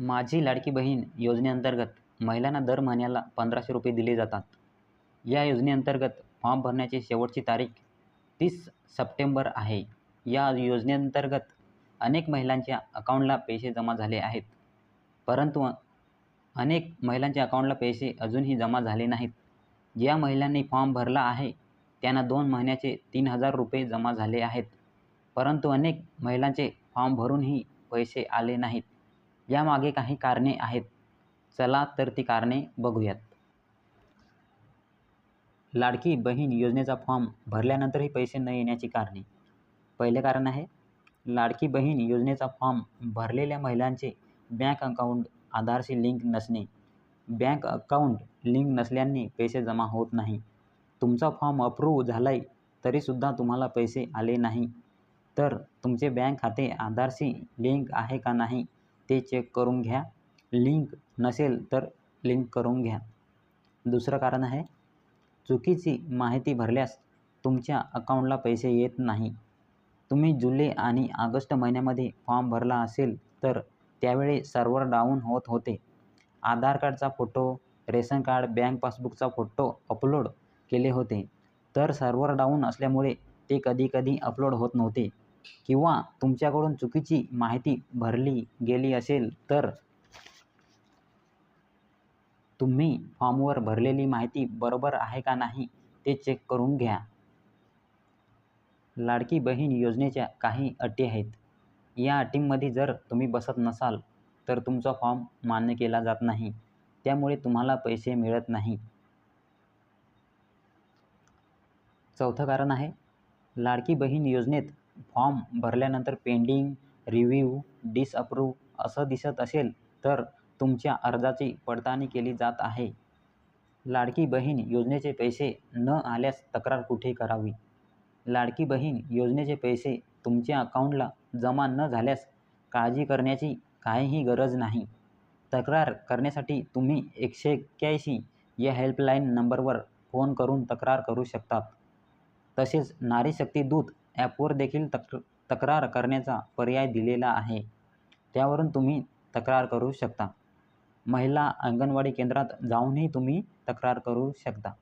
माझी लाडकी बहीण योजनेअंतर्गत महिलांना दर महिन्याला पंधराशे रुपये दिले जातात. या योजनेअंतर्गत फॉर्म भरण्याची शेवटची तारीख तीस सप्टेंबर आहे. या योजनेअंतर्गत अनेक महिलांच्या अकाउंटला पैसे जमा झाले आहेत. परंतु अनेक महिलांच्या अकाउंटला पैसे अजूनही जमा झाले नाहीत. ज्या महिलांनी फॉर्म भरला आहे त्यांना दोन महिन्याचे तीन हजार रुपये जमा झाले आहेत. परंतु अनेक महिलांचे फॉर्म भरूनही पैसे आले नाहीत. यामागे काही कारणे आहेत. चला तर ती कारणे बघूयात. लाडकी बहीण योजनेचा फॉर्म भरल्यानंतरही पैसे न येण्याची कारणे. पहिले कारण आहे लाडकी बहीण योजनेचा फॉर्म भरलेल्या महिलांचे बँक अकाउंट आधारशी लिंक नसणे. बँक अकाउंट लिंक नसल्याने पैसे जमा होत नाही. तुमचा फॉर्म अप्रूव्ह झाला आहे तरीसुद्धा तुम्हाला पैसे आले नाही. तर तुमचे बँक खाते आधारशी लिंक आहे का नाही? ते चेक करून घ्या. लिंक नसेल तर लिंक करून घ्या. दुसरं कारण आहे चुकीची माहिती भरल्यास तुमच्या अकाउंटला पैसे येत नाही. तुम्ही जुलै आणि ऑगस्ट महिन्यामध्ये फॉर्म भरला असेल तर त्यावेळी सर्व्हर डाऊन होत होते. आधार कार्डचा फोटो रेशन कार्ड बँक पासबुकचा फोटो अपलोड केले होते. तर सर्व्हर डाऊन असल्यामुळे ते कधीकधी अपलोड होत नव्हते. किंवा तुमच्याकडून चुकीची माहिती भरली गेली असेल तर तुम्ही फॉर्मवर भरलेली माहिती बरोबर आहे का नाही ते चेक करून घ्या. लाडकी बहीण योजनेच्या काही अटी आहेत. या अटींमध्ये जर तुम्ही बसत नसाल तर तुमचा फॉर्म मान्य केला जात नाही. त्यामुळे तुम्हाला पैसे मिळत नाही. चौथं कारण आहे लाडकी बहीण योजनेत फॉर्म भरल्यानंतर पेंडिंग रिव्ह्यू डिसअप्रूव्ह असं दिसत असेल तर तुमच्या अर्जाची पडताळणी केली जात आहे. लाडकी बहीण योजनेचे पैसे न आल्यास तक्रार कुठे करावी? लाडकी बहीण योजनेचे पैसे तुमच्या अकाउंटला जमा न झाल्यास काळजी करण्याची काहीही गरज नाही. तक्रार करण्यासाठी तुम्ही एकशे एक्क्याऐंशी या हेल्पलाईन नंबरवर फोन करून तक्रार करू शकतात. तसेच नारी शक्ती दूत ॲपवर देखील तक्र तक्रार करण्याचा पर्याय दिलेला आहे. त्यावरून तुम्ही तक्रार करू शकता. महिला अंगणवाडी केंद्रात जाऊनही तुम्ही तक्रार करू शकता.